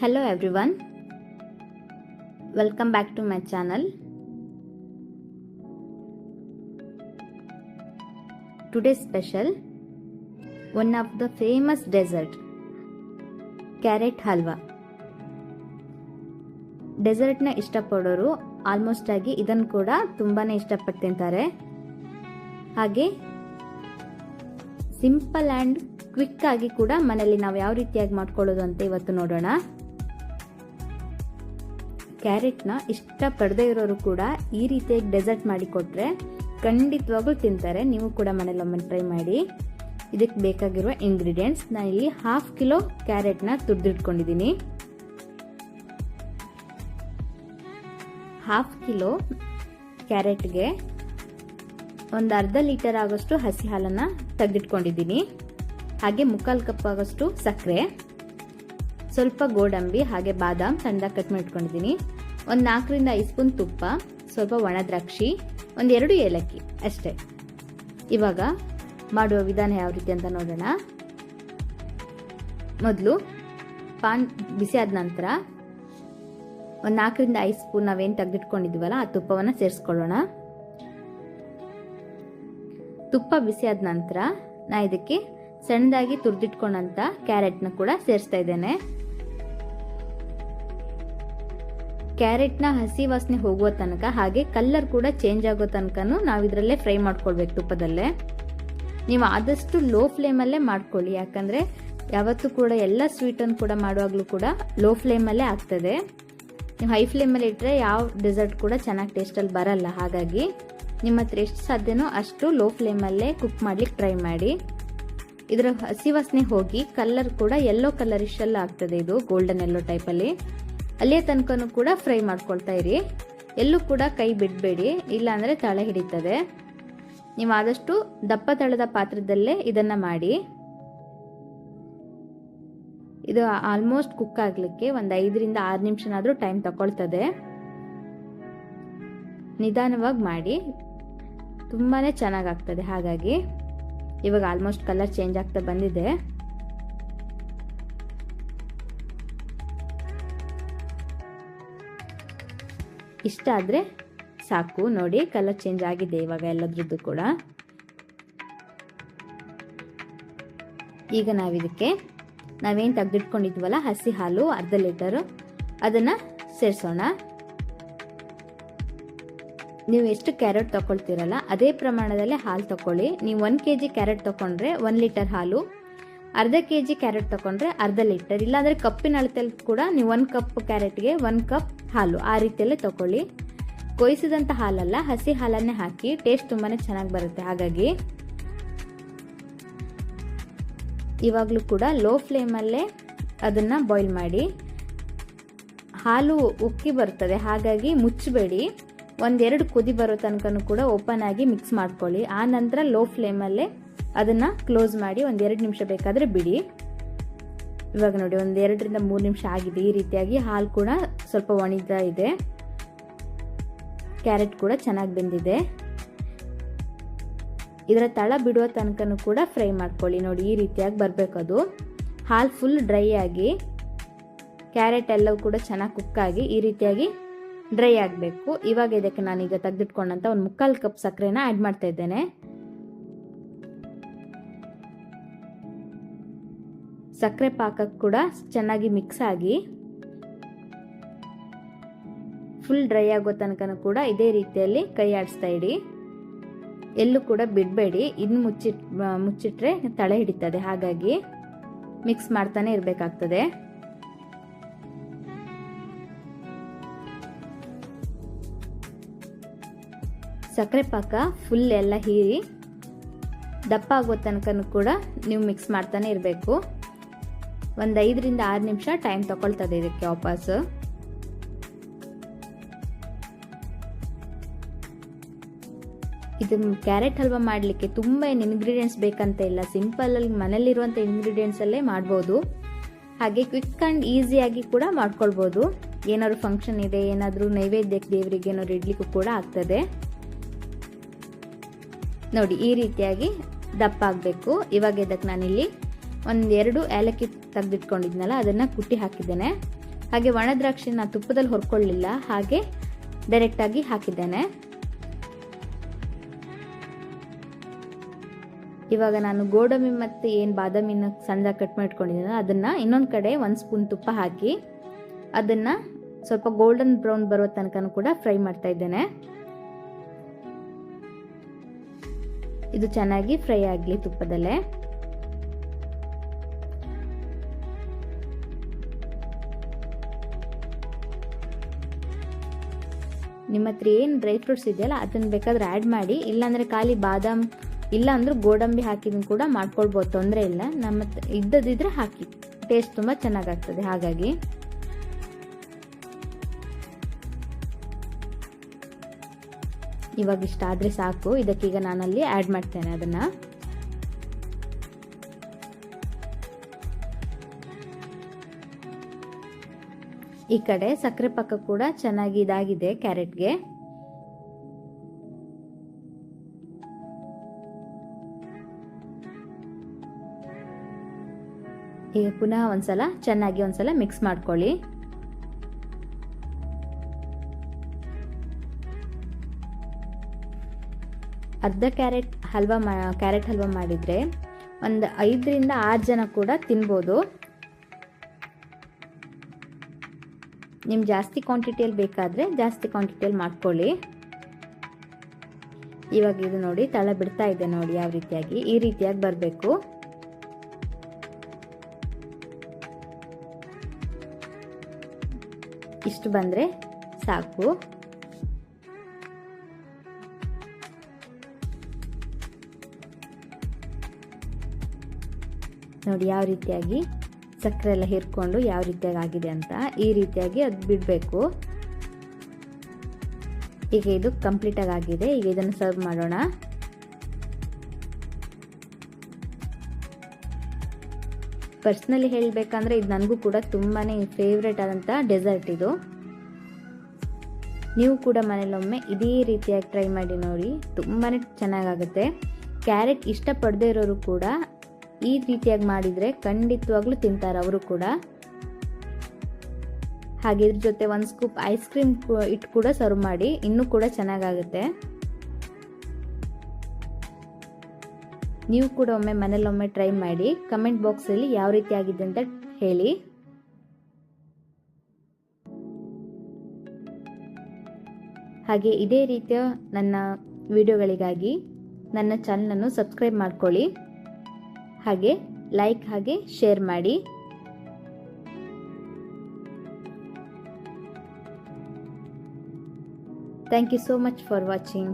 Hello, everyone. Welcome back to my channel. Today special one of the famous dessert carrot halwa ಡೆಸರ್ಟ್ನ ಇಷ್ಟಪಡೋರು almost ಆಗಿ ಇದನ್ನು ಕೂಡ ತುಂಬಾ ಇಷ್ಟಪಟ್ಟು ತಿಂತಾರೆ ಹಾಗೆ ಸಿಂಪಲ್ ಆ್ಯಂಡ್ ಕ್ವಿಕ್ ಆಗಿ ಕೂಡ ಮನೆಯಲ್ಲಿ ನಾವು ಯಾವ ರೀತಿಯಾಗಿ ಮಾಡ್ಕೊಳ್ಳೋದು ಅಂತ ಇವತ್ತು ನೋಡೋಣ ಕ್ಯಾರೆಟ್ನ ಇಷ್ಟಪಡದೇ ಇರೋರು ಕೂಡ ಈ ರೀತಿಯಾಗಿ ಡೆಸರ್ಟ್ ಮಾಡಿ ಕೊಟ್ಟರೆ ಖಂಡಿತವಾಗ್ಲೂ ತಿಂತಾರೆ. ನೀವು ಕೂಡ ಮನೇಲಿ ಒಮ್ಮೆ ಟ್ರೈ ಮಾಡಿ. ಇದಕ್ಕೆ ಬೇಕಾಗಿರುವ ಇಂಗ್ರೀಡಿಯೆಂಟ್ಸ್ ಇಲ್ಲಿ ಹಾಫ್ ಕಿಲೋ ಕ್ಯಾರೆಟ್ನ ತುರಿದಿಟ್ಕೊಂಡಿದ್ದೀನಿ. ಹಾಫ್ ಕಿಲೋ ಕ್ಯಾರೆಟ್ಗೆ ಒಂದು ಅರ್ಧ ಲೀಟರ್ ಆಗೋಷ್ಟು ಹಸಿ ಹಾಲನ್ನು ತೆಗೆದಿಟ್ಕೊಂಡಿದ್ದೀನಿ. ಹಾಗೆ ಮುಕ್ಕಾಲು ಕಪ್ ಆಗೋಷ್ಟು ಸಕ್ಕರೆ. ಸ್ವಲ್ಪ ಗೋಡಂಬಿ ಹಾಗೆ ಬಾದಾಮ್ ಸಣ್ಣದಾಗಿ ಕಟ್ ಮಾಡಿಟ್ಕೊಂಡಿದ್ದೀನಿ ಒಂದು ನಾಲ್ಕರಿಂದ ಐದು ಸ್ಪೂನ್ ತುಪ್ಪ, ಸ್ವಲ್ಪ ಒಣ ದ್ರಾಕ್ಷಿ ಒಂದೆರಡು ಏಲಕ್ಕಿ ಅಷ್ಟೇ. ಇವಾಗ ಮಾಡುವ ವಿಧಾನ ಯಾವ ರೀತಿ ಅಂತ ನೋಡೋಣ. ಮೊದಲು ಪಾನ್ ಬಿಸಿ ನಂತರ ಒಂದು ನಾಲ್ಕರಿಂದ ಐದು ಸ್ಪೂನ್ ನಾವೇನು ತೆಗೆದಿಟ್ಕೊಂಡಿದ್ವಲ್ಲ, ಆ ತುಪ್ಪವನ್ನು ಸೇರಿಸ್ಕೊಳ್ಳೋಣ. ತುಪ್ಪ ಬಿಸಿ ನಂತರ ನಾ ಇದಕ್ಕೆ ಸಣ್ಣದಾಗಿ ತುರಿದಿಟ್ಕೊಂಡಂಥ ಕ್ಯಾರೆಟ್ನ ಕೂಡ ಸೇರಿಸ್ತಾ ಇದ್ದೇನೆ. ಕ್ಯಾರೆಟ್ನ ಹಸಿ ವಾಸನೆ ಹೋಗುವ ತನಕ ಹಾಗೆ ಕಲರ್ ಕೂಡ ಚೇಂಜ್ ಆಗೋ ತನಕನೂ ನಾವು ಇದರಲ್ಲೇ ಫ್ರೈ ಮಾಡ್ಕೊಳ್ಬೇಕು ತುಪ್ಪದಲ್ಲೇ. ನೀವು ಆದಷ್ಟು ಲೋ ಫ್ಲೇಮಲ್ಲೇ ಮಾಡ್ಕೊಳ್ಳಿ, ಯಾಕಂದರೆ ಯಾವತ್ತೂ ಕೂಡ ಎಲ್ಲ ಸ್ವೀಟನ್ನು ಕೂಡ ಮಾಡುವಾಗಲೂ ಕೂಡ ಲೋ ಫ್ಲೇಮಲ್ಲೇ ಆಗ್ತದೆ. ನೀವು ಹೈ ಫ್ಲೇಮಲ್ಲಿ ಇಟ್ಟರೆ ಯಾವ ಡೆಸರ್ಟ್ ಕೂಡ ಚೆನ್ನಾಗಿ ಟೇಸ್ಟಲ್ಲಿ ಬರಲ್ಲ. ಹಾಗಾಗಿ ನಿಮ್ಮ ಹತ್ರ ಎಷ್ಟು ಸಾಧ್ಯನೋ ಅಷ್ಟು ಲೋ ಫ್ಲೇಮಲ್ಲೇ ಕುಕ್ ಮಾಡ್ಲಿಕ್ಕೆ ಟ್ರೈ ಮಾಡಿ. ಇದರ ಹಸಿ ವಾಸನೆ ಹೋಗಿ ಕಲರ್ ಕೂಡ ಎಲ್ಲೋ ಕಲರ್ ಇಷ್ಟೆಲ್ಲ ಆಗ್ತದೆ ಇದು ಗೋಲ್ಡನ್ ಯೆಲ್ಲೋ ಟೈಪಲ್ಲಿ ಅಲ್ಲಿಯ ತನಕನೂ ಕೂಡ ಫ್ರೈ ಮಾಡ್ಕೊಳ್ತಾ ಇರಿ. ಎಲ್ಲೂ ಕೂಡ ಕೈ ಬಿಡಬೇಡಿ, ಇಲ್ಲಾಂದರೆ ತಳೆ ಹಿಡಿತದೆ. ನೀವು ಆದಷ್ಟು ದಪ್ಪ ತಳದ ಪಾತ್ರದಲ್ಲೇ ಇದನ್ನು ಮಾಡಿ. ಇದು ಆಲ್ಮೋಸ್ಟ್ ಕುಕ್ ಆಗಲಿಕ್ಕೆ ಒಂದು ಐದರಿಂದ ಆರು ನಿಮಿಷನಾದರೂ ಟೈಮ್ ತಗೊಳ್ತದೆ ನಿಧಾನವಾಗಿ ಮಾಡಿ. ತುಂಬಾ ಚೆನ್ನಾಗಾಗ್ತದೆ ಹಾಗಾಗಿ. ಇವಾಗ ಆಲ್ಮೋಸ್ಟ್ ಕಲರ್ ಚೇಂಜ್ ಆಗ್ತಾ ಬಂದಿದೆ. ಇಷ್ಟ ಆದರೆ ಸಾಕು. ನೋಡಿ, ಕಲರ್ ಚೇಂಜ್ ಆಗಿದೆ ಇವಾಗ ಎಲ್ಲದ್ರದ್ದು ಕೂಡ. ಈಗ ನಾವಿದಕ್ಕೆ, ನಾವೇನು ತೆಗೆದಿಟ್ಕೊಂಡಿದ್ವಲ್ಲ, ಹಸಿ ಹಾಲು, ಅರ್ಧ ಲೀಟರು, ಅದನ್ನು ಸೇರಿಸೋಣ. ನೀವು ಎಷ್ಟು ಕ್ಯಾರೆಟ್ ತಗೊಳ್ತೀರಲ್ಲ, ಅದೇ ಪ್ರಮಾಣದಲ್ಲಿ ಹಾಲು ತಗೊಳ್ಳಿ. ನೀವು ಒನ್ ಕೆ ಜಿ ಕ್ಯಾರೆಟ್ ತಗೊಂಡ್ರೆ ಒಂದು ಲೀಟರ್ ಹಾಲು ಅರ್ಧ ಕೆ ಜಿ ಕ್ಯಾರೆಟ್ ತಗೊಂಡ್ರೆ ಅರ್ಧ ಲೀಟರ್, ಇಲ್ಲಾಂದರೆ ಕಪ್ಪಿನ ಅಳತೆಯಲ್ಲಿ ಕೂಡ ನೀವು ಒಂದು ಕಪ್ ಕ್ಯಾರೆಟ್ಗೆ ಒಂದು ಕಪ್ ಹಾಲು ಆ ರೀತಿಯಲ್ಲೇ ತಗೊಳ್ಳಿ ಕೊಯ್ಸಿದಂಥ ಹಾಲಲ್ಲ, ಹಸಿ ಹಾಲನ್ನೇ ಹಾಕಿ, ಟೇಸ್ಟ್ ತುಂಬಾ ಚೆನ್ನಾಗಿ ಬರುತ್ತೆ. ಹಾಗಾಗಿ ಇವಾಗಲೂ ಕೂಡ ಲೋ ಫ್ಲೇಮಲ್ಲೇ ಅದನ್ನು ಬಾಯ್ಲ್ ಮಾಡಿ. ಹಾಲು ಉಕ್ಕಿ ಬರ್ತದೆ, ಹಾಗಾಗಿ ಮುಚ್ಚಬೇಡಿ. ಒಂದೆರಡು ಕುದಿ ಬರೋ ತನಕನೂ ಕೂಡ ಓಪನ್ ಆಗಿ ಮಿಕ್ಸ್ ಮಾಡ್ಕೊಳ್ಳಿ. ಆ ನಂತರ ಲೋ ಫ್ಲೇಮಲ್ಲೇ ಅದನ್ನು ಕ್ಲೋಸ್ ಮಾಡಿ ಒಂದೆರಡು ನಿಮಿಷ ಬೇಕಾದರೆ ಬಿಡಿ. ಇವಾಗ ನೋಡಿ, ಒಂದು ಎರಡರಿಂದ ಮೂರು ನಿಮಿಷ ಆಗಿದೆ. ಈ ರೀತಿಯಾಗಿ ಹಾಲು ಕೂಡ ಸ್ವಲ್ಪ ಒಣಗ್ತಾ ಇದೆ. ಕ್ಯಾರೆಟ್ ಕೂಡ ಚೆನ್ನಾಗಿ ಬೆಂದಿದೆ. ಇದರ ತಳ ಬಿಡುವ ತನಕನೂ ಕೂಡ ಫ್ರೈ ಮಾಡ್ಕೊಳ್ಳಿ. ನೋಡಿ, ಈ ರೀತಿಯಾಗಿ ಬರಬೇಕು ಅದು. ಹಾಲು ಫುಲ್ ಡ್ರೈ ಆಗಿ, ಕ್ಯಾರೆಟ್ ಎಲ್ಲವೂ ಕೂಡ ಚೆನ್ನಾಗಿ ಕುಕ್ಕಾಗಿ ಈ ರೀತಿಯಾಗಿ ಡ್ರೈ ಆಗಬೇಕು. ಇವಾಗ ಇದಕ್ಕೆ ನಾನೀಗ ತೆಗೆದಿಟ್ಕೊಂಡಂಥ ಒಂದು ಮುಕ್ಕಾಲು ಕಪ್ ಸಕ್ಕರೆನ ಆ್ಯಡ್ ಮಾಡ್ತಾ ಇದ್ದೇನೆ. ಸಕ್ಕರೆ ಪಾಕಕ್ಕೆ ಕೂಡ ಚೆನ್ನಾಗಿ ಮಿಕ್ಸ್ ಆಗಿ ಫುಲ್ ಡ್ರೈ ಆಗೋ ತನಕನೂ ಕೂಡ ಇದೇ ರೀತಿಯಲ್ಲಿ ಕೈ ಆಡಿಸ್ತಾ ಇಡಿ. ಎಲ್ಲೂ ಕೂಡ ಬಿಡಬೇಡಿ. ಇನ್ನು ಮುಚ್ಚಿಟ್ ಮುಚ್ಚಿಟ್ರೆ ತಳೆ ಹಿಡಿತದೆ. ಹಾಗಾಗಿ ಮಿಕ್ಸ್ ಮಾಡ್ತಾನೆ ಇರಬೇಕಾಗ್ತದೆ. ಸಕ್ಕರೆ ಪಾಕ ಫುಲ್ ಎಲ್ಲ ಹೀರಿ ದಪ್ಪ ಆಗೋ ತನಕನೂ ಕೂಡ ನೀವು ಮಿಕ್ಸ್ ಮಾಡ್ತಾನೆ ಇರಬೇಕು. ಒಂದು ಐದರಿಂದ ಆರು ನಿಮಿಷ ಟೈಮ್ ತಗೊಳ್ತದೆ ಇದಕ್ಕೆ ವಾಪಸ್. ಇದು ಕ್ಯಾರೆಟ್ ಹಲ್ವಾ ಮಾಡಲಿಕ್ಕೆ ತುಂಬ ಏನು ಇಂಗ್ರೀಡಿಯೆಂಟ್ಸ್ ಬೇಕಂತ ಇಲ್ಲ. ಸಿಂಪಲಲ್ಲಿ ಮನೇಲಿರುವಂಥ ಇಂಗ್ರೀಡಿಯೆಂಟ್ಸಲ್ಲೇ ಮಾಡ್ಬೋದು. ಹಾಗೆ ಕ್ವಿಕ್ ಆ್ಯಂಡ್ ಈಸಿಯಾಗಿ ಕೂಡ ಮಾಡ್ಕೊಳ್ಬೋದು. ಏನಾದ್ರು ಫಂಕ್ಷನ್ ಇದೆ, ಏನಾದರೂ ನೈವೇದ್ಯಕ್ಕೆ ದೇವರಿಗೆ ಏನಾದ್ರು ಇಡ್ಲಿಕ್ಕೂ ಕೂಡ ಆಗ್ತದೆ. ನೋಡಿ, ಈ ರೀತಿಯಾಗಿ ದಪ್ಪ ಆಗಬೇಕು. ಇವಾಗ ಇದಕ್ಕೆ ನಾನಿಲ್ಲಿ ಒಂದೆರಡು ಏಲಕ್ಕಿ ತೆಗೆದಿಟ್ಕೊಂಡಿದ್ನಲ್ಲ, ಅದನ್ನು ಕುಟ್ಟಿ ಹಾಕಿದ್ದೇನೆ. ಹಾಗೆ ಒಣ ದ್ರಾಕ್ಷಿನ ತುಪ್ಪದಲ್ಲಿ ಹೊರ್ಕೊಳ್ಳಿಲ್ಲ, ಹಾಗೆ ಡೈರೆಕ್ಟಾಗಿ ಹಾಕಿದ್ದೇನೆ. ಇವಾಗ ನಾನು ಗೋಡಂಬಿ ಮತ್ತು ಏನು ಬಾದಾಮಿನ ಸಣ್ಣ ಕಟ್ ಮಾಡಿಟ್ಕೊಂಡಿದ್ದೀನೋ ಅದನ್ನು ಇನ್ನೊಂದು ಕಡೆ ಒಂದು ಸ್ಪೂನ್ ತುಪ್ಪ ಹಾಕಿ ಅದನ್ನು ಸ್ವಲ್ಪ ಗೋಲ್ಡನ್ ಬ್ರೌನ್ ಬರೋ ತನಕ ಕೂಡ ಫ್ರೈ ಮಾಡ್ತಾ ಇದ್ದೇನೆ. ಇದು ಚೆನ್ನಾಗಿ ಫ್ರೈ ಆಗಲಿ ತುಪ್ಪದಲ್ಲೇ. ನಿಮ್ಮ ಹತ್ರ ಏನು ಡ್ರೈ ಫ್ರೂಟ್ಸ್ ಇದೆಯಲ್ಲ, ಅದನ್ನು ಬೇಕಾದ್ರೆ ಆ್ಯಡ್ ಮಾಡಿ, ಇಲ್ಲಾಂದರೆ ಖಾಲಿ ಬಾದಾಮ್ ಇಲ್ಲ ಅಂದ್ರೆ ಗೋಡಂಬಿ ಹಾಕಿದ್ರು ಕೂಡ ಮಾಡ್ಕೊಳ್ಬೋದು, ತೊಂದರೆ ಇಲ್ಲ. ನಮ್ಮ ಇದ್ದದಿದ್ರೆ ಹಾಕಿ. ಟೇಸ್ಟ್ ತುಂಬ ಚೆನ್ನಾಗಾಗ್ತದೆ, ಹಾಗಾಗಿ. ಇವಾಗ ಇಷ್ಟ ಆದರೆ ಸಾಕು. ಇದಕ್ಕೀಗ ನಾನಲ್ಲಿ ಆ್ಯಡ್ ಮಾಡ್ತೇನೆ ಅದನ್ನು. ಈ ಕಡೆ ಸಕ್ಕರೆ ಪಕ್ಕ ಕೂಡ ಚೆನ್ನಾಗಿ ಇದಾಗಿದೆ ಕ್ಯಾರೆಟ್ಗೆ. ಈಗ ಪುನಃ ಒಂದ್ಸಲ ಚೆನ್ನಾಗಿ ಒಂದ್ಸಲ ಮಿಕ್ಸ್ ಮಾಡ್ಕೊಳ್ಳಿ. ಅರ್ಧ ಕ್ಯಾರೆಟ್ ಹಲ್ವಾ ಕ್ಯಾರೆಟ್ ಹಲ್ವಾ ಮಾಡಿದರೆ ಒಂದು ಐದರಿಂದ ಆರು ಜನ ಕೂಡ ತಿನ್ಬೋದು. ನಿಮ್ಗೆ ಜಾಸ್ತಿ ಕ್ವಾಂಟಿಟಿಯಲ್ಲಿ ಬೇಕಾದರೆ ಜಾಸ್ತಿ ಕ್ವಾಂಟಿಟಿಯಲ್ಲಿ ಮಾಡ್ಕೊಳ್ಳಿ. ಇವಾಗ ಇದು ನೋಡಿ, ತಳ ಬಿಡ್ತಾ ಇದೆ ನೋಡಿ ಯಾವ ರೀತಿಯಾಗಿ. ಈ ರೀತಿಯಾಗಿ ಬರಬೇಕು. ಇಷ್ಟು ಬಂದರೆ ಸಾಕು. ನೋಡಿ ಯಾವ ರೀತಿಯಾಗಿ ಸಕ್ಕರೆ ಎಲ್ಲ ಹಿರ್ಕೊಂಡು ಯಾವ ರೀತಿಯಾಗಿ ಆಗಿದೆ ಅಂತ ಈ ರೀತಿಯಾಗಿ ಅದು ಬಿಡಬೇಕು. ಈಗ ಇದು ಕಂಪ್ಲೀಟಾಗಿ ಆಗಿದೆ ಈಗ ಇದನ್ನು ಸರ್ವ್ ಮಾಡೋಣ. ಪರ್ಸ್ನಲಿ ಹೇಳಬೇಕಂದ್ರೆ ಇದು ನನಗೂ ಕೂಡ ತುಂಬಾ ಫೇವ್ರೇಟ್ ಆದಂಥ ಡೆಸರ್ಟ್ ಇದು. ನೀವು ಕೂಡ ಮನೇಲೊಮ್ಮೆ ಇದೇ ರೀತಿಯಾಗಿ ಟ್ರೈ ಮಾಡಿ ನೋಡಿ. ತುಂಬಾ ಚೆನ್ನಾಗಾಗುತ್ತೆ. ಕ್ಯಾರೆಟ್ ಇಷ್ಟಪಡದೇ ಇರೋರು ಕೂಡ ಈ ರೀತಿಯಾಗಿ ಮಾಡಿದರೆ ಖಂಡಿತವಾಗ್ಲೂ ತಿಂತಾರೆ ಅವರು ಕೂಡ. ಹಾಗೆ ಇದ್ರ ಜೊತೆ ಒಂದು ಸ್ಕೂಪ್ ಐಸ್ ಕ್ರೀಮ್ ಇಟ್ಟು ಕೂಡ ಸರ್ವ್ ಮಾಡಿ, ಇನ್ನೂ ಕೂಡ ಚೆನ್ನಾಗಾಗುತ್ತೆ. ನೀವು ಕೂಡ ಒಮ್ಮೆ ಮನೇಲೊಮ್ಮೆ ಟ್ರೈ ಮಾಡಿ, ಕಮೆಂಟ್ ಬಾಕ್ಸಲ್ಲಿ ಯಾವ ರೀತಿ ಆಗಿದೆ ಅಂತ ಹೇಳಿ. ಹಾಗೆ ಇದೇ ರೀತಿಯ ನನ್ನ ವಿಡಿಯೋಗಳಿಗಾಗಿ ನನ್ನ ಚಾನಲನ್ನು ಸಬ್ಸ್ಕ್ರೈಬ್ ಮಾಡ್ಕೊಳ್ಳಿ. ಹಾಗೆ ಲೈಕ್ ಹಾಗೆ ಶೇರ್ ಮಾಡಿ. Thank you so much for watching